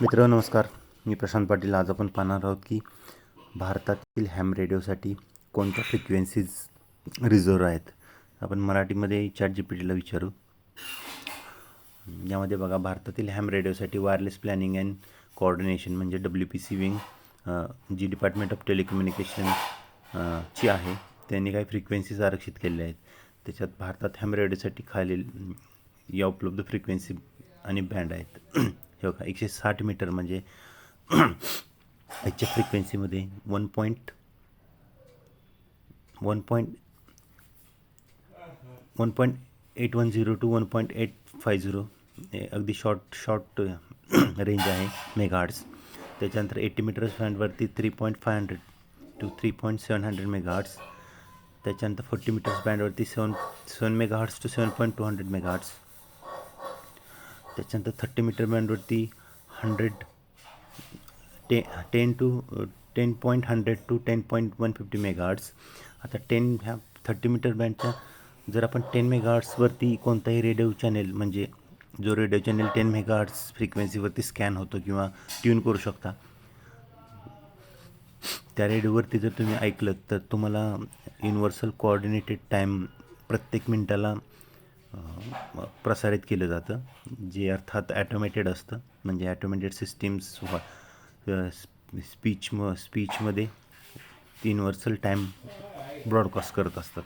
मित्र नमस्कार. मी प्रशांत पाटील. आज आपण पाहणार आहोत की भारतातील हॅम रेडिओसाठी कोणत्या फ्रिक्वेन्सीज रिझर्व आहेत? आपण मराठीमध्ये चॅट जी पी टीला विचारू. यामध्ये बघा भारतातील हॅम रेडिओसाठी वायरलेस प्लॅनिंग अँड कोऑर्डिनेशन म्हणजे डब्ल्यू पी सी विंग जी डिपार्टमेंट ऑफ टेलिकम्युनिकेशन ची आहे. त्यांनी काही फ्रिक्वेन्सीज आरक्षित केलेल्या आहेत. त्याच्यात भारतात हॅम रेडिओसाठी खालील या उपलब्ध फ्रिक्वेन्सी आणि बँड आहेत. हे बघा एकशे साठ मीटर म्हणजे याच्या फ्रिक्वेन्सीमध्ये one point one point one point eight one zero two one point eight five zero अगदी शॉर्ट शॉर्ट रेंज आहे मेगाहार्ट्स त्याच्यानंतर eighty meters बँडवरती three point five hundred two three point seven hundred megahertz त्याच्यानंतर forty metres बँडवरती seven seven megahertz two seven point two hundred megahertz त्याच्यानंतर thirty metre बँडवरती hundred टे ten two ten point hundred two ten point one fifty megahertz आता ten ह्या thirty metre बँडच्या जर आपण ten मेगाहार्ट्सवरती कोणताही रेडिओ चॅनेल म्हणजे जो रेडिओ चॅनेल टेन मेगाहार्ट्स फ्रिक्वेन्सीवरती स्कॅन होतो किंवा ट्यून करू शकता त्या रेडिओवरती जर तुम्ही ऐकलं तर तुम्हाला युनिव्हर्सल कोऑर्डिनेटेड टाईम प्रत्येक मिनटाला प्रसारित केलं जातं जे अर्थात ॲटोमेटेड असतं. म्हणजे ॲटोमेटेड सिस्टीम्स स्पीच म स्पीचमध्ये युनिव्हर्सल टाईम ब्रॉडकास्ट करत असतात.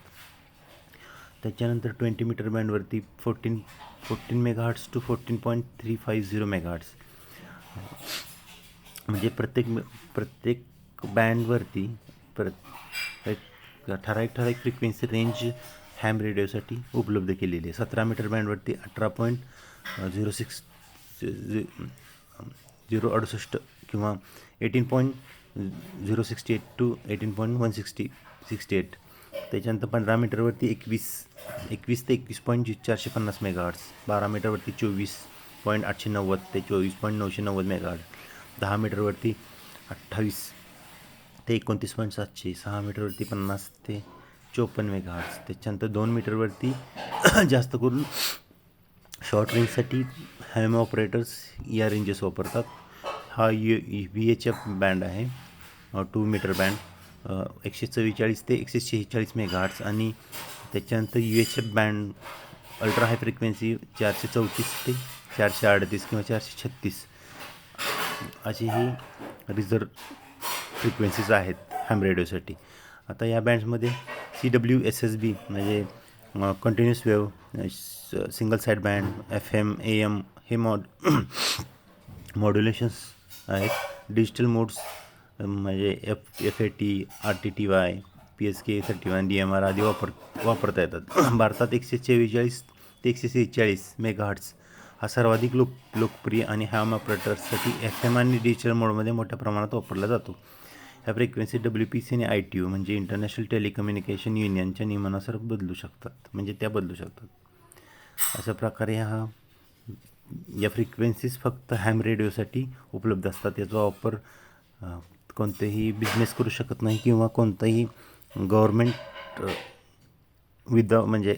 त्याच्यानंतर twenty metre बँडवरती fourteen fourteen megahertz two fourteen point three five zero megahertz म्हणजे प्रत्येक प्रत्येक बँडवरती प्रत्येक ठराविक ठराविक फ्रिक्वेन्सी रेंज हॅम रेडिओसाठी उपलब्ध केलेली आहे. सतरा मीटर बँडवरती अठरा पॉईंट झिरो सिक्स झिरो अडुसष्ट किंवा eighteen point zero sixty eight two eighteen point one sixty sixty eight त्याच्यानंतर पंधरा मीटरवरती एकवीस एकवीस ते एकवीस पॉईंट चारशे पन्नास मेगाहर्ट्स बारा मीटरवरती चोवीस पॉईंट आठशे नव्वद ते चोवीस पॉईंट नऊशे नव्वद मेगाहर्ट दहा मीटरवरती अठ्ठावीस ते एकोणतीस पॉईंट सातशे. सहा मीटरवरती पन्नास ते चोपन्न मेगाहर्ट्स त्याच्यानंतर दोन मीटरवरती जास्त करून शॉर्ट रेंजसाठी हॅम ऑपरेटर्स या रेंजेस वापरतात. हा U V H F band आहे. टू मीटर बँड एकशे चव्वेचाळीस ते एकशे शेहेचाळीस मेगाहर्ट्स आणि त्याच्यानंतर U H F band ultra high frequency चारशे चौतीस ते चारशे अडतीस किंवा चारशे छत्तीस अशी ही रिझर्व फ्रिक्वेन्सीज आहेत हॅम रेडिओसाठी आता या बँड्समध्ये C W S S B म्हणजे continuous wave single side band F M A M हे मॉड मॉड्युलेशन्स आहेत. डिजिटल मोड्स म्हणजे F F A T R T T Y P S K thirty one D M R आदी वापर वापरता येतात. भारतात एकशे चव्वेचाळीस ते एकशे सेहेचाळीस मेगाहर्ट्स हा सर्वाधिक लोक लोकप्रिय आणि हॅम ऑपरेटर्ससाठी एफ एम आणि डिजिटल मोडमध्ये मोठ्या प्रमाणात वापरला जातो. ह्या फ्रिक्वेन्सी डब्ल्यू पी सी आणि आय टी यू म्हणजे इंटरनॅशनल टेलिकम्युनिकेशन युनियनच्या नियमानुसार बदलू शकतात. म्हणजे त्या बदलू शकतात. अशा प्रकारे हा या फ्रिक्वेन्सीज फक्त हॅम रेडिओसाठी उपलब्ध असतात. याचा वापर कोणतेही बिझनेस करू शकत नाही किंवा कोणताही गव्हर्मेंट विद म्हणजे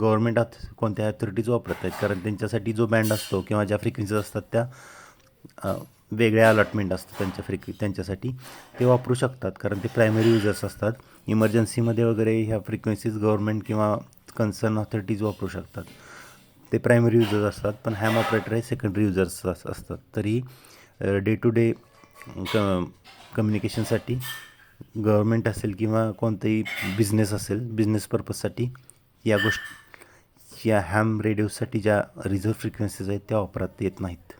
गव्हर्मेंट अथ कोणत्या ॲथॉरिटीज वापरत आहेत. कारण त्यांच्यासाठी जो बँड असतो किंवा ज्या फ्रिक्वेन्सीज असतात त्या वेगळ्या अलॉटमेंट असतात त्यांच्या फ्रिक्वे त्यांच्यासाठी. ते वापरू शकतात कारण ते प्रायमरी युजर्स असतात. इमर्जन्सीमध्ये वगैरे ह्या फ्रिक्वेन्सीज गव्हर्मेंट किंवा कन्सर्न ऑथॉरिटीज वापरू शकतात. ते प्रायमरी युजर्स असतात पण हॅम ऑपरेटर हे सेकंडरी युजर्स असतात. तरी डे टू डे क कम्युनिकेशनसाठी गव्हर्मेंट असेल किंवा कोणतंही बिझनेस असेल बिझनेस पर्पजसाठी या गोष्ट या हॅम रेडिओसाठी ज्या रिझर्व फ्रिक्वेन्सीज आहेत त्या वापरात येत नाहीत.